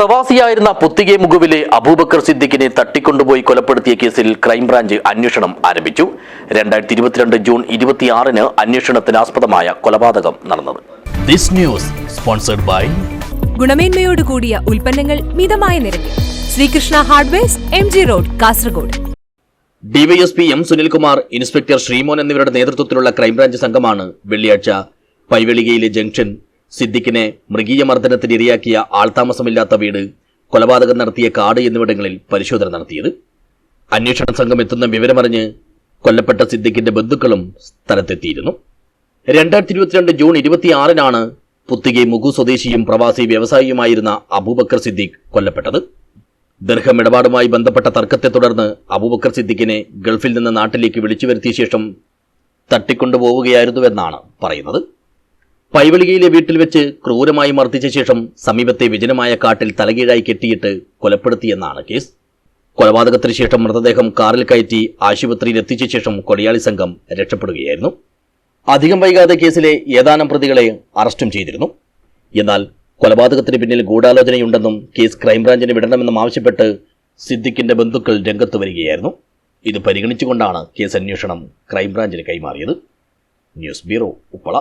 പ്രവാസിയായിരുന്ന പുത്തികെ മുകുവിലെ അബൂബക്കർ സിദ്ദിഖിനെ തട്ടിക്കൊണ്ടുപോയി കൊലപ്പെടുത്തിയ കേസിൽ ക്രൈംബ്രാഞ്ച് അന്വേഷണം ആരംഭിച്ചു. രണ്ടായിരത്തി ഇരുപത്തിരണ്ട് ജൂൺ ഇരുപത്തിയാറിന് അന്വേഷണത്തിനാസ്പദമായ കൊലപാതകം നടന്നത്. ദിസ് ന്യൂസ് സ്പോൺസർഡ് ബൈ ഗുണമേന്മയോട് കൂടിയ ഉൽപ്പന്നങ്ങൾ മിതമായ നിരക്കിൽ. Sreekrishna hardwares M G road Kasaragod. DYSP M Sunilkumar inspector Sreemon എന്നിവരുടെ നേതൃത്വത്തിലുള്ള ക്രൈംബ്രാഞ്ച് സംഘമാണ് വെള്ളിയാഴ്ച പൈവെളികയിലെ ജംഗ്ഷൻ സിദ്ദിഖിനെ മൃഗീയ മർദ്ദനത്തിന് ഇരയാക്കിയ ആൾതാമസമില്ലാത്ത വീട് കൊലപാതകം നടത്തിയ കാട് എന്നിവിടങ്ങളിൽ പരിശോധന നടത്തിയത്. അന്വേഷണ സംഘം എത്തുന്ന വിവരമറിഞ്ഞ് കൊല്ലപ്പെട്ട സിദ്ദിഖിന്റെ ബന്ധുക്കളും സ്ഥലത്തെത്തിയിരുന്നു. രണ്ടായിരത്തി ഇരുപത്തിരണ്ട് ജൂൺ ഇരുപത്തിയാറിനാണ് പുത്തികെ മുഗു സ്വദേശിയും പ്രവാസി വ്യവസായിയുമായിരുന്ന അബൂബക്കർ സിദ്ദിഖ് കൊല്ലപ്പെട്ടത്. ദർഹം ഇടപാടുമായി ബന്ധപ്പെട്ട തർക്കത്തെ തുടർന്ന് അബൂബക്കർ സിദ്ദിഖിനെ ഗൾഫിൽ നിന്ന് നാട്ടിലേക്ക് വിളിച്ചു വരുത്തിയ ശേഷം തട്ടിക്കൊണ്ടുപോവുകയായിരുന്നുവെന്നാണ് പറയുന്നത്. പൈവളികയിലെ വീട്ടിൽ വെച്ച് ക്രൂരമായി മർദ്ദിച്ച ശേഷം സമീപത്തെ വിജനമായ കാട്ടിൽ തലകീഴായി കെട്ടിയിട്ട് കൊലപ്പെടുത്തിയെന്നാണ് കേസ്. കൊലപാതകത്തിന് ശേഷം മൃതദേഹം കാറിൽ കയറ്റി ആശുപത്രിയിൽ എത്തിച്ച ശേഷം കൊലയാളി സംഘം രക്ഷപ്പെടുകയായിരുന്നു. അധികം വൈകാതെ കേസിലെ ഏതാനും പ്രതികളെ അറസ്റ്റും ചെയ്തിരുന്നു. എന്നാൽ കൊലപാതകത്തിന് പിന്നിൽ ഗൂഢാലോചനയുണ്ടെന്നും കേസ് ക്രൈംബ്രാഞ്ചിന് വിടണമെന്നും ആവശ്യപ്പെട്ട് സിദ്ദിഖിന്റെ ബന്ധുക്കൾ രംഗത്ത് വരികയായിരുന്നു. ഇത് പരിഗണിച്ചുകൊണ്ടാണ് കേസ് അന്വേഷണം ക്രൈംബ്രാഞ്ചിന് കൈമാറിയത്. News bureau Uppala.